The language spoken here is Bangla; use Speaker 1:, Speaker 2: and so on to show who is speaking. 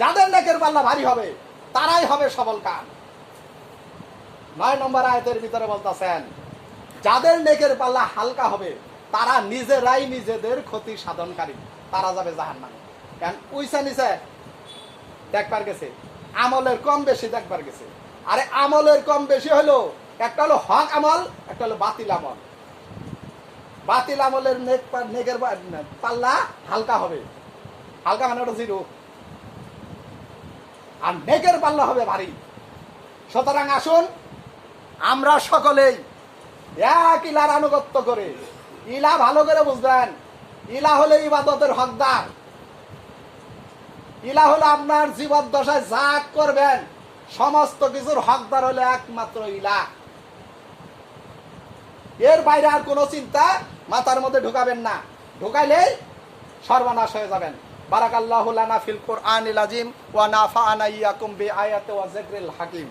Speaker 1: যাদের নেকের পাল্লা ভারী হবে, তারাই হবে সবল কান নয় নম্বর আয়তের ভিতরে বলতেছেন, যাদের নেকের পাল্লা হালকা হবে, তারা নিজেরাই নিজেদের ক্ষতি সাধনকারী, তারা যাবে জাহান নামে কেন? উইসা নিচে দেখবার গেছে, আমলের কম বেশি দেখবার গেছে। আরে আমলের কম বেশি হলো, একটা হলো হক আমল, একটা হলো বাতিল আমল। বাতিল আমলের নেক নেকের পাল্লা হালকা হবে। হালকা মানে ওটা জিরো। আর নেকের পাল্লা হবে ভারী সুতরাং আসুন, আমরা সকলেই এক ইলার আনুগত্য করে, ইলা ভালো করে বুঝবেন, ইলা হলে ইবাদতের হকদার। ইলা হলে আপনার জীবদ্দশায় যা করবেন, সমস্ত কিছুর হকদার হলে একমাত্র ইলা। এর বাইরে আর কোনো চিন্তা মাথার মধ্যে ঢুকাবেন না। ঢুকাইলেই সর্বনাশ হয়ে যাবেন। বারাকাল্লাহু লানা ফিল কোরআনিল আজিম ওয়া নাফা'ানা ইয়াকুম বি আয়াতে ওয়া যিকরিল হাকিম।